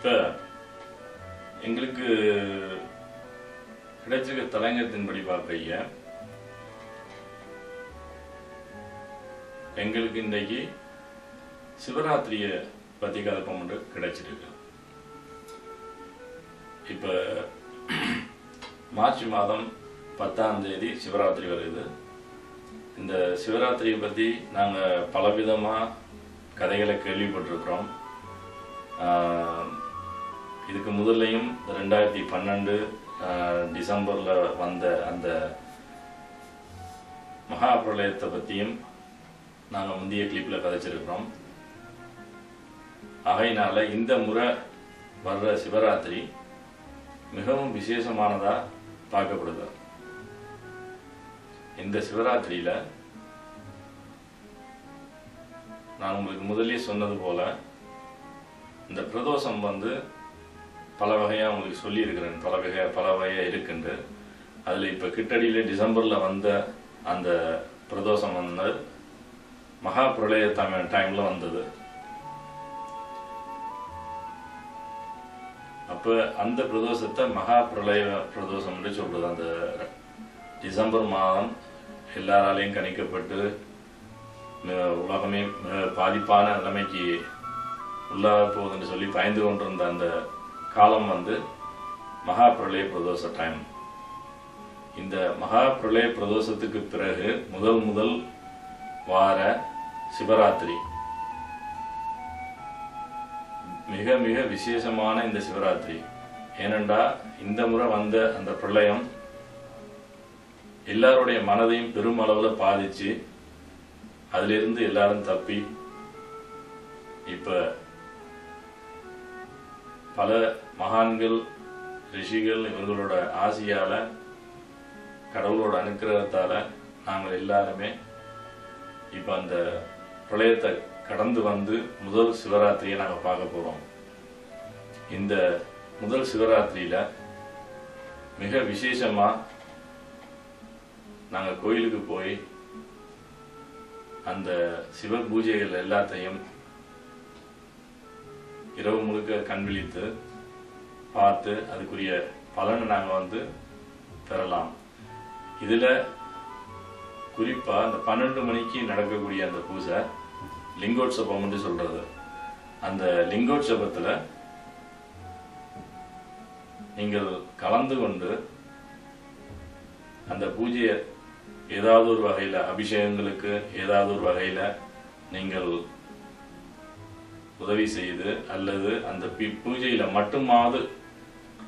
இப்போ எங்களுக்கு கிடைச்சிருக்க படி பார்க்கைய எங்களுக்கு இன்றைக்கு சிவராத்திரியை பத்தி கலப்பம் ஒன்று கிடைச்சிருக்கு. இப்போ மார்ச் மாதம் பத்தாம் தேதி சிவராத்திரி வருது. இந்த சிவராத்திரியை பற்றி நாங்கள் பலவிதமாக கதைகளை கேள்விப்பட்டிருக்கிறோம். இதுக்கு முதல்லையும் ரெண்டாயிரத்தி பன்னெண்டு டிசம்பரில் வந்த அந்த மகா பிரளயத்தை பற்றியும் நாங்கள் முந்தைய கிளிப்பில் கதைச்சிருக்கிறோம். ஆகையினால இந்த முறை வர்ற சிவராத்திரி மிகவும் விசேஷமானதா பார்க்கப்படுது. இந்த சிவராத்திரியில நான் உங்களுக்கு முதலே சொன்னது போல இந்த பிரதோஷம் வந்து பல வகையாக உங்களுக்கு சொல்லியிருக்கிறேன். பல வகை பல வகையாக இருக்குன்ட்டு அதில் இப்போ கிட்டடியில டிசம்பரில் வந்த அந்த பிரதோஷம் வந்து மகா பிரளய டைமில் வந்தது. அப்போ அந்த பிரதோஷத்தை மகா பிரளய பிரதோஷம்னு சொல்றது. அந்த டிசம்பர் மாதம் எல்லாராலையும் கணிக்கப்பட்டு உலகமே பாதிப்பான நிலைமைக்கு உள்ளாக போகுதுன்னு சொல்லி பயந்து கொண்டிருந்த அந்த காலம் வந்து மகா பிரளய பிரதோஷ டைம் இந்த மகா பிரளய பிரதோஷத்துக்கு பிறகு முதல் முதல் வார சிவராத்திரி. மிக மிக விசேஷமான இந்த சிவராத்திரி. ஏனென்றா இந்த முறை வந்த அந்த பிரளயம் எல்லாருடைய மனதையும் பெருமளவில் பாதிச்சு அதிலிருந்து எல்லாரும் தப்பி இப்ப பல மகான்கள் ரிஷிகள் இவங்களோட ஆசியால கடவுளோட அனுக்கிரகத்தால நாங்கள் எல்லாருமே இப்ப அந்த பிரளயத்தை கடந்து வந்து முதல் சிவராத்திரியை நாங்க பார்க்க போறோம். இந்த முதல் சிவராத்திரியில மிக விசேஷமா நாங்க கோயிலுக்கு போய் அந்த சிவ பூஜைகள் எல்லாத்தையும் இரவு முழுக்க கண்விழித்து பார்த்து அதுக்குரிய பலனை நாங்க வந்து பெறலாம் இதுல குறிப்பா அந்த பன்னெண்டு மணிக்கு நடக்கக்கூடிய அந்த பூஜை லிங்கோட்சபம்னு என்று சொல்றது. அந்த லிங்கோட்சபத்தில் நீங்கள் கலந்து கொண்டு அந்த பூஜையை ஏதாவது ஒரு வகையில அபிஷேகங்களுக்கு ஏதாவது ஒரு வகையில நீங்கள் உதவி செய்து அல்லது அந்த பூஜையில் பூஜையில மட்டுமாவது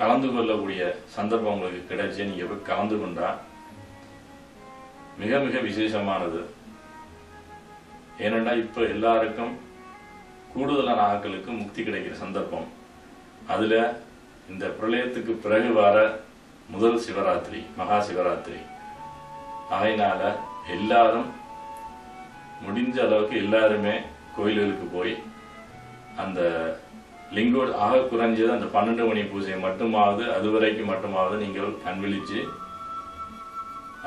கலந்து கொள்ளக்கூடிய சந்தர்ப்பம் உங்களுக்கு கிடைச்சு நீங்க போய் கலந்து கொண்டா மிக மிக விசேஷமானது. ஏனென்றா இப்ப எல்லாருக்கும் கூடுதலான ஆட்களுக்கு முக்தி கிடைக்கிற சந்தர்ப்பம். அதுல இந்த பிரளயத்துக்கு பிறகு வர முதல் சிவராத்திரி மகா சிவராத்திரி. ஆகையினால எல்லாரும் முடிஞ்ச அளவுக்கு எல்லாருமே கோயில்களுக்கு போய் அந்த லிங்கோ ஆக குறைஞ்சது அந்த பன்னெண்டு மணி பூஜை மட்டுமாவது அது வரைக்கும் மட்டுமாவது நீங்கள் கண் விழிச்சு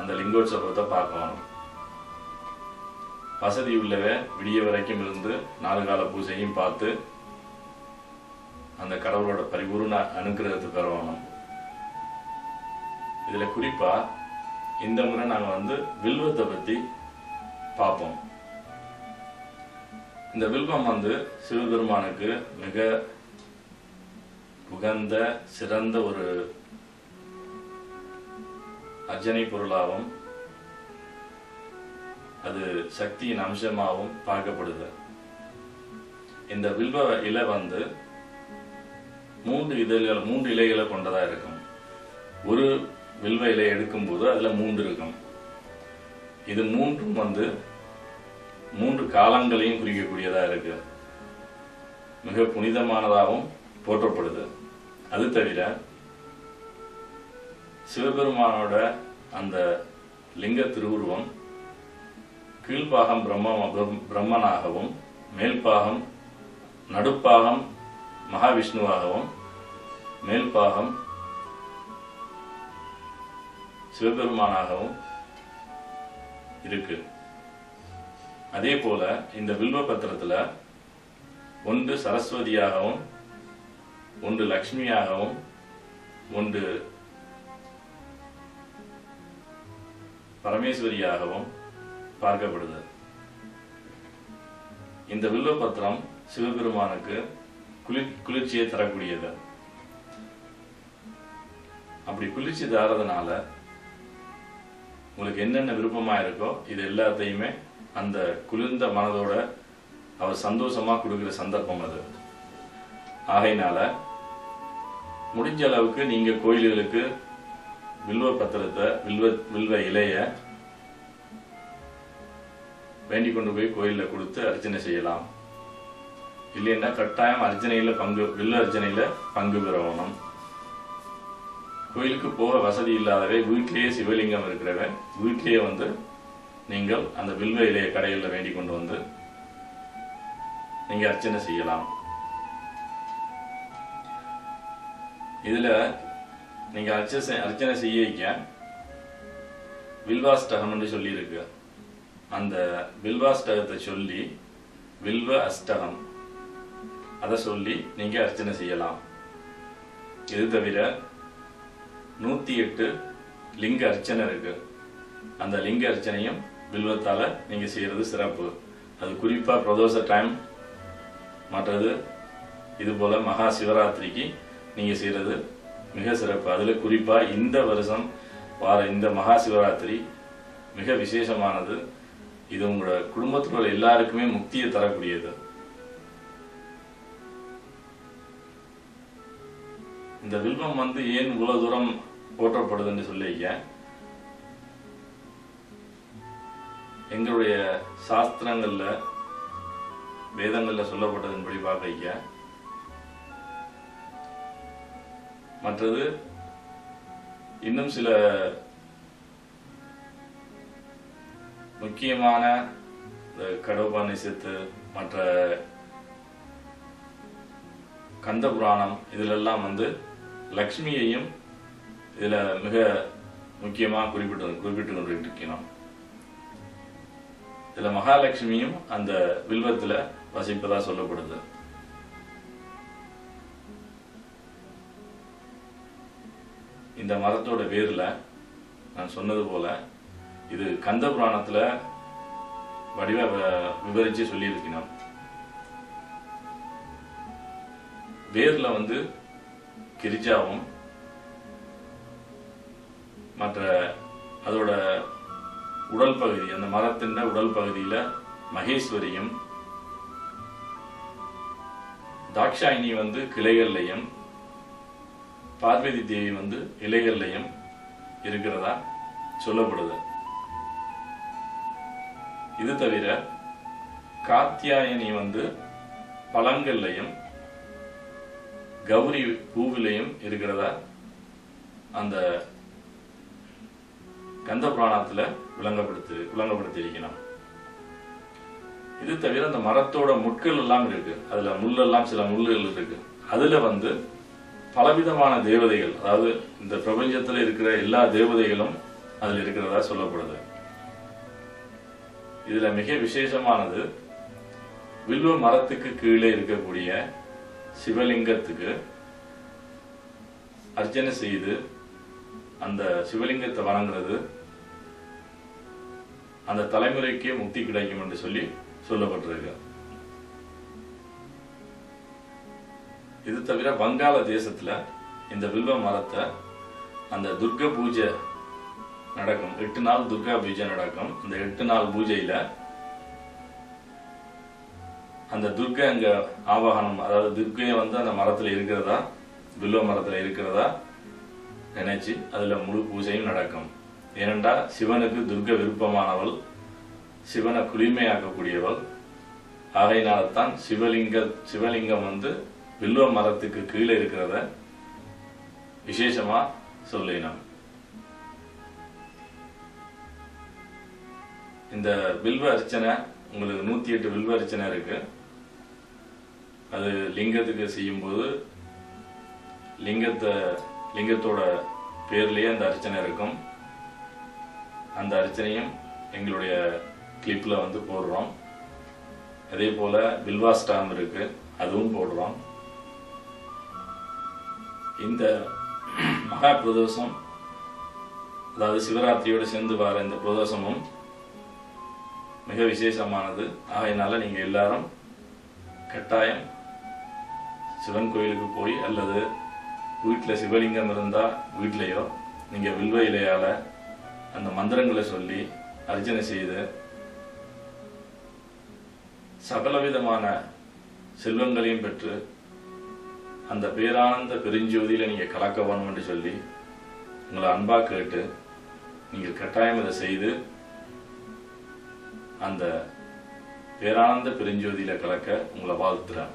அந்த லிங்கோத்சவத்தை பார்க்கணும். வசதி உள்ளவ விடிய வரைக்கும் இருந்து நாலு கால பூஜையும் பார்த்து அந்த கடவுளோட பரிபூர்ண அனுகிரகத்தை பெறணும். இதுல குறிப்பா இந்த முறை நாங்க வந்து வில்வத்தை பத்தி பார்ப்போம். இந்த வில்வம் வந்து சிவபெருமானுக்கு மிக உகந்த சிறந்த ஒரு அர்ஜனை பொருளாகவும் அது சக்தியின் அம்சமாகவும் பார்க்கப்படுது. இந்த வில்வ இலை வந்து மூன்று இதழ்கள் மூன்று இலைகளை கொண்டதா இருக்கும். ஒரு வில்வ இலை எடுக்கும்போது அதுல மூன்று இருக்கும். இது மூன்றும் வந்து மூன்று காலங்களையும் குறிக்கக்கூடியதா இருக்கு. மிக புனிதமானதாகவும் போற்றப்படுது. அது தவிர சிவபெருமானோட அந்த லிங்க திருவுருவம் கீழ்பாகம் பிரம்ம பிரம்மனாகவும் மேல்பாகம் நடுப்பாகம் மகாவிஷ்ணுவாகவும் மேல்பாகம் சிவபெருமானாகவும் இருக்கு. அதே போல இந்த வில்வ பத்திரத்துல ஒன்று சரஸ்வதியாகவும் ஒன்று லக்ஷ்மியாகவும் ஒன்று பரமேஸ்வரியாகவும் பார்க்கப்படுது. இந்த வில்வபத்திரம் சிவபெருமானுக்கு குளிர் குளிர்ச்சியை தரக்கூடியது. அப்படி குளிர்ச்சி தரதுனால உங்களுக்கு என்னென்ன விருப்பமா இருக்கோ இது எல்லாத்தையுமே அந்த குளிர்ந்த மனதோட அவர் சந்தோஷமா கொடுக்கிற சந்தர்ப்பம் அது. ஆகையினால முடிஞ்ச அளவுக்கு நீங்க கோயில்களுக்கு வில்வ பத்திரத்தை வில்வ வில்வ இலைய வேண்டி கொண்டு போய் கோயிலில் கொடுத்து அர்ச்சனை செய்யலாம். இல்லைன்னா கட்டாயம் அர்ச்சனையில பங்கு வில்ல அர்ச்சனையில பங்கு பெறணும். கோயிலுக்கு போக வசதி இல்லாதவே வீட்டிலேயே சிவலிங்கம் இருக்கிறவன் வீட்டிலேயே வந்து நீங்கள் அந்த வில்வ இலைய கடையில் வேண்டி கொண்டு வந்து நீங்க அர்ச்சனை செய்யலாம். இதில் நீங்கள் அர்ச்சனை அர்ச்சனை செய்ய வைக்க வில்வாஸ்டகம் என்று சொல்லியிருக்கு. அந்த வில்வாஸ்டகத்தை சொல்லி வில்வ அஷ்டகம். அதை சொல்லி நீங்கள் அர்ச்சனை செய்யலாம். இது தவிர நூற்றி எட்டு லிங்க அர்ச்சனை இருக்கு. அந்த லிங்க அர்ச்சனையும் வில்வத்தால் நீங்கள் செய்கிறது சிறப்பு. அது குறிப்பாக பிரதோஷ டைம் மற்றது இதுபோல் மகா சிவராத்திரிக்கு நீங்கள் செய்கிறது மிக சிறப்பு. அதில் குறிப்பாக இந்த வருஷம் வார இந்த மகா சிவராத்திரி மிக விசேஷமானது. இது உங்களோட குடும்பத்தில் உள்ள எல்லாருக்குமே முக்தியை தரக்கூடியது. இந்த வில்வம் வந்து ஏன் இவ்வளவு தூரம் போற்றப்படுதுன்னு சொல்லிக்க எங்களுடைய சாஸ்திரங்கள்ல வேதங்கள்ல சொல்லப்பட்டதன்படி பார்க்க மற்றது இன்னும் சில முக்கியமான இந்த கடவுபானிசத்து மற்ற கந்த புராணம் இதிலெல்லாம் வந்து லக்ஷ்மியையும் இதில் மிக முக்கியமாக குறிப்பிட்டு குறிப்பிட்டு கொண்டிருக்கிறோம். இதில் மகாலட்சுமியும் அந்த வில்வத்தில் வசிப்பதாக சொல்லப்படுது. இந்த மரத்தோட வேர்ல நான் சொன்னது போல இது கந்த புராணத்துல வடிவ வ- விவரிச்சு சொல்லியிருக்கணும். வேர்ல வந்து கிரிஜாவும் மற்ற அதோட உடல் பகுதி அந்த மரத்தின் உடல் பகுதியில மகேஸ்வரியும் தாக்ஷாயினி வந்து கிளைகள்லையும் பார்வதி தேவி வந்து இலைகள்லையும் இருக்கிறதா சொல்லப்படுது. இது தவிர காத்தியாயனி வந்து பழங்கள்லையும் கௌரி பூவிலையும் இருக்கிறதா அந்த கந்த புராணத்துல விளங்கப்படுத்து விளங்கப்படுத்தி இருக்கணும் இது தவிர அந்த மரத்தோட முட்கள் எல்லாம் இருக்கு. அதுல முள்ளெல்லாம் சில முள்ளுகள் இருக்கு. அதுல வந்து பலவிதமான தேவதைகள் அதாவது இந்த பிரபஞ்சத்தில் இருக்கிற எல்லா தேவதைகளும் அதில் இருக்கிறதா சொல்லப்படுது. இதுல மிக விசேஷமானது வில்வ மரத்துக்கு கீழே இருக்கக்கூடிய சிவலிங்கத்துக்கு அர்ச்சனை செய்து அந்த சிவலிங்கத்தை வணங்குறது அந்த தலைமுறைக்கே முக்தி கிடைக்கும் என்று சொல்லி சொல்லப்பட்டிருக்கு. இது தவிர வங்காள தேசத்துல இந்த வில்வ மரத்தை அந்த துர்க பூஜை நடக்கும். எட்டு நாள் துர்கா பூஜை நடக்கும். இந்த எட்டு நாள் பூஜையில அந்த துர்கை அங்க ஆவாகனம் அதாவது துர்க்கையை வந்து அந்த மரத்துல இருக்கிறதா வில்வ மரத்துல இருக்கிறதா நினைச்சு அதுல முழு பூஜையும் நடக்கும். ஏனென்றா சிவனுக்கு துர்க விருப்பமானவள் சிவனை குளிமையாக்கக்கூடியவள் ஆகையினால்தான் சிவலிங்க சிவலிங்கம் வந்து வில்வ மரத்துக்கு கீழே இருக்கிறத விசேஷமா சொல்லினோம். இந்த வில்வ அர்ச்சனை உங்களுக்கு நூத்தி எட்டு வில்வ அர்ச்சனை இருக்கு. அது லிங்கத்துக்கு செய்யும்போது லிங்கத்தை லிங்கத்தோட பேர்லயே அந்த அர்ச்சனை இருக்கும். அந்த அர்ச்சனையும் எங்களுடைய கிளிப்பில் வந்து போடுறோம். அதே போல் வில்வா ஸ்டாம் இருக்கு அதுவும் போடுறோம். இந்த மகா பிரதோஷம் அதாவது சிவராத்திரியோடு சேர்ந்து வர இந்த பிரதோஷமும் மிக விசேஷமானது. ஆகையினால நீங்க எல்லாரும் கட்டாயம் சிவன் கோயிலுக்கு போய் அல்லது வீட்டில் சிவலிங்கம் இருந்தா வீட்லேயோ நீங்க வில்வ இலையால அந்த மந்திரங்களை சொல்லி அர்ச்சனை செய்து சகலவிதமான செல்வங்களையும் பெற்று அந்த பேரானந்த பெருஞ்சோதியில நீங்க கலக்க வேணும்னு சொல்லி உங்களை அன்பா கேட்டு நீங்கள் கட்டாயம் இதை செய்து அந்த பேரானந்த பெருஞ்சோதியில கலக்க உங்களை வாழ்த்துறேன்.